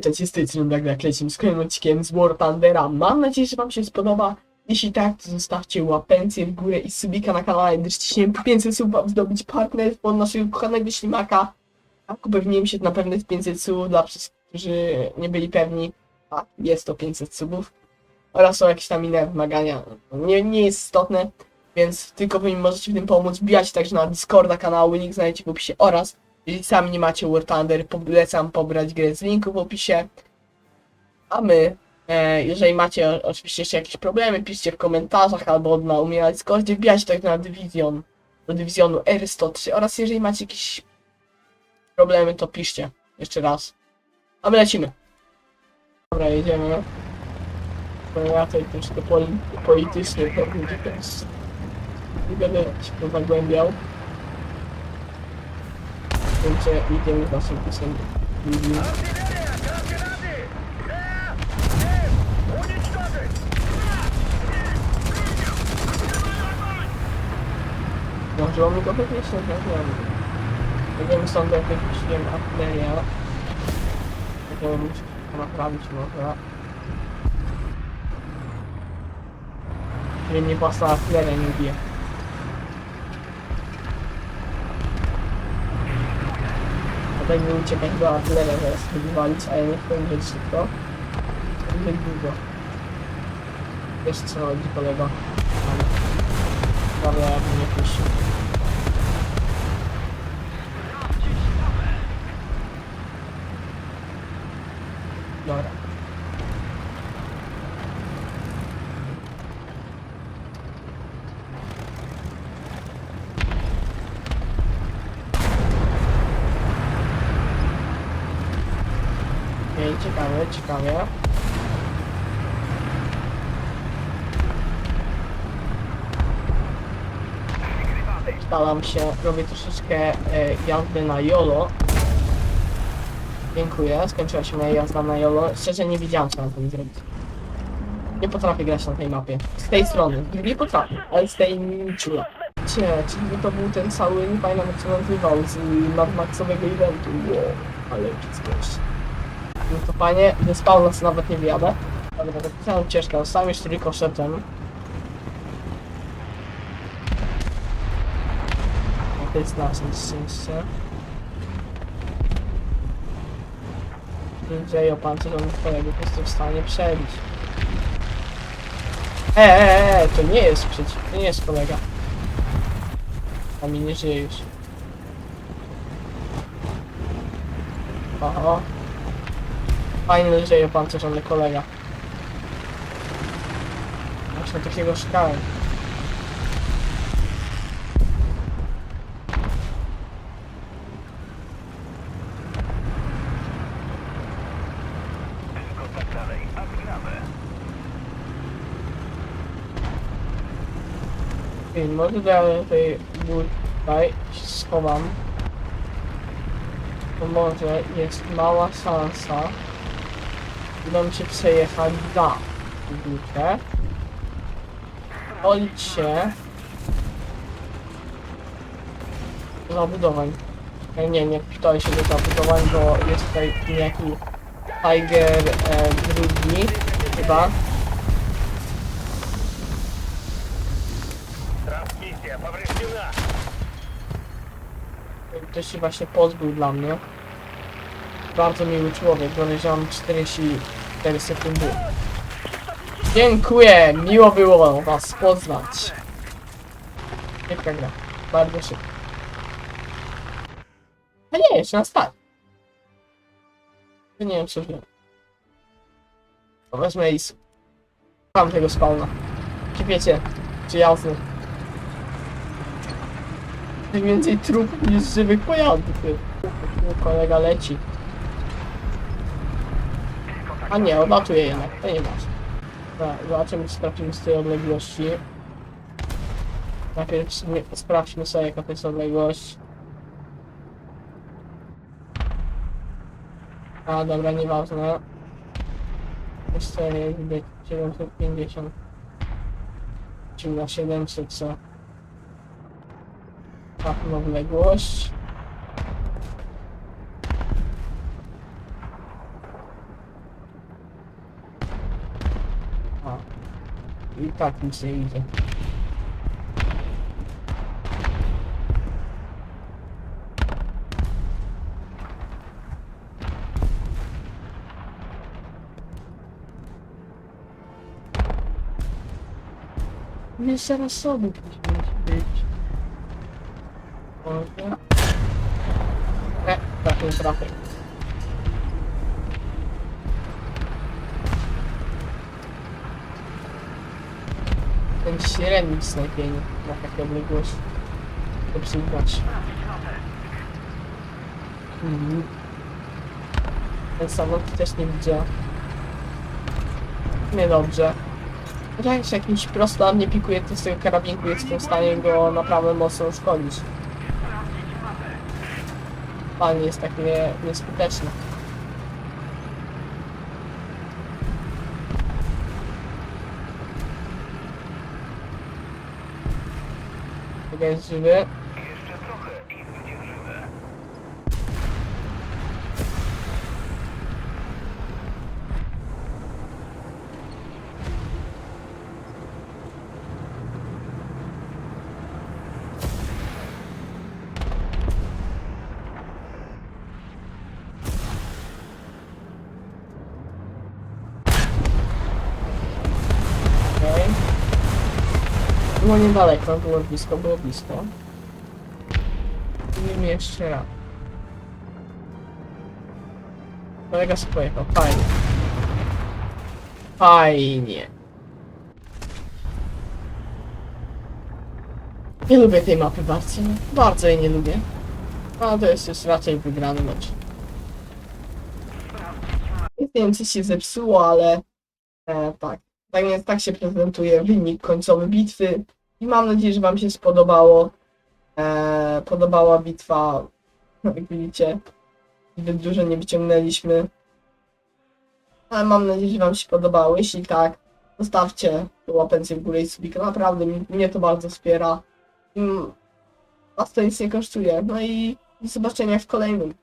Cześć, jest tej strony Black Black, lecimy z kolejnym odcinkiem z War. Mam nadzieję, że wam się spodoba. Jeśli tak, to zostawcie łapencję w górę i subika na kanale, gdyż ciśniemy po 500 subów, aby zdobyć partnerów od naszego kochanego ślimaka. Tak, upewniłem się na pewno jest 500 subów dla wszystkich, którzy nie byli pewni. A, jest to 500 subów. Oraz są jakieś tam inne wymagania. Nie, nie jest istotne, więc tylko wy mi możecie w tym pomóc. Wbijać także na Discorda kanału, link znajdziecie w opisie oraz jeśli sami nie macie War Thunder, polecam pobrać grę z linku w opisie. A my, e, jeżeli macie oczywiście jeszcze jakieś problemy, piszcie w komentarzach albo na u mnie na Discordzie, wbijajcie tak na Division, do Dywizjonu R103 oraz jeżeli macie jakieś problemy, to piszcie jeszcze raz. A my lecimy. Dobra, jedziemy. Tutaj troszkę poli politycznie to będzie też. Nie będę się tu zagłębiał. myslím, že i těmi hlasem jsem lidí. No, že mám nikoho pěknější, tak já Tak já jsem že teď už jdem a ne jel. Tak já můžu na jsem. akorát. Že mě pasá, které nevím. Nie uciekać do artyleria, zaraz wywalić, a ja nie chcę szybko. Będzie długo. Wiesz co chodzi kolego. Dobra, ja bym nie puścił. Dobra. Okej, ciekawe, ciekawe. Staram się, robię troszeczkę e, jazdy na YOLO. Dziękuję, skończyła się moja jazda na YOLO. Szczerze nie wiedziałem co mam tym zrobić. Nie potrafię grać na tej mapie. Z tej strony, nie potrafię, ale z tej czula. Cie, czyli to był ten cały, nie pamiętam jak nazywał, z Mad Maxowego eventu. Wow, ale coś. No to fajnie, spawna sobie nawet nie wyjadę. Dobra, zapisałem ścieżkę, zostałem jeszcze tylko szetem. To jest nasze szczęście. Dzieje opancerzony twojego po prostu w stanie przebić. E, e, e, to nie jest przeciw, to nie jest kolega. A mi nie żyje już. Oho. Fajny żyje opancerzony kolega. Właśnie takiego szukałem. Okej, może ja tutaj tutaj się schowam. To może jest mała szansa. Będą cię przejechać za górkę. Odlicz się. Zabudowań. E, nie, nie, nie przytoj się do zabudowań, bo jest tutaj niejaki Tiger e, drugi chyba. Transmisja powreszcie Ktoś się właśnie pozbył dla mnie. Bardzo miły człowiek, donejrzałem 44 sekundy. Dziękuję, miło było was poznać. Szybka gra, bardzo szybko. A nie, jeszcze na start. Nie wiem co wziąłem. To Wezmę i Mam tego spawna. Czy wiecie, przyjazny. Tym więcej trupów niż żywych pojazdów. Kolega leci. A nie, odlatuje jednak, to nie masz. Dobra, zobaczymy czy trafimy z tej odległości. Najpierw sprawdźmy sobie jaka to jest odległość. A dobra, nieważne. Jeszcze być 750. Czyli na 700 co? Trafimy odległość. A. I tak nic nie widzę. Nie zaraz sobie musi być. Może. E, tak, nie Ten średnik snajpienie na taką odległość. Obsługiwać. Mhm. Ten samolot też nie widział. Niedobrze. Chociaż jak jakiś prosto mnie pikuje, to z tego karabinku jestem w stanie go naprawdę mocno uszkodzić. Pan jest tak nie, nieskuteczny. Chyba jest żywy. Jeszcze trochę i zwyciężymy. Okej. Było niedaleko, było blisko, było blisko. I jeszcze raz. Kolega sobie pojechał, fajnie. Fajnie. Nie lubię tej mapy bardzo, bardzo jej nie lubię. A to jest już raczej wygrany mecz. Nie wiem, co się zepsuło, ale e, tak. Tak więc tak się prezentuje wynik końcowy bitwy. I mam nadzieję, że Wam się spodobało. E, podobała bitwa. Jak widzicie, zbyt dużo nie wyciągnęliśmy. Ale mam nadzieję, że Wam się podobało. Jeśli tak, zostawcie łapencję w górę i subika. Naprawdę mnie to bardzo wspiera. Mm, Was to nic nie kosztuje. No i do zobaczenia w kolejnym.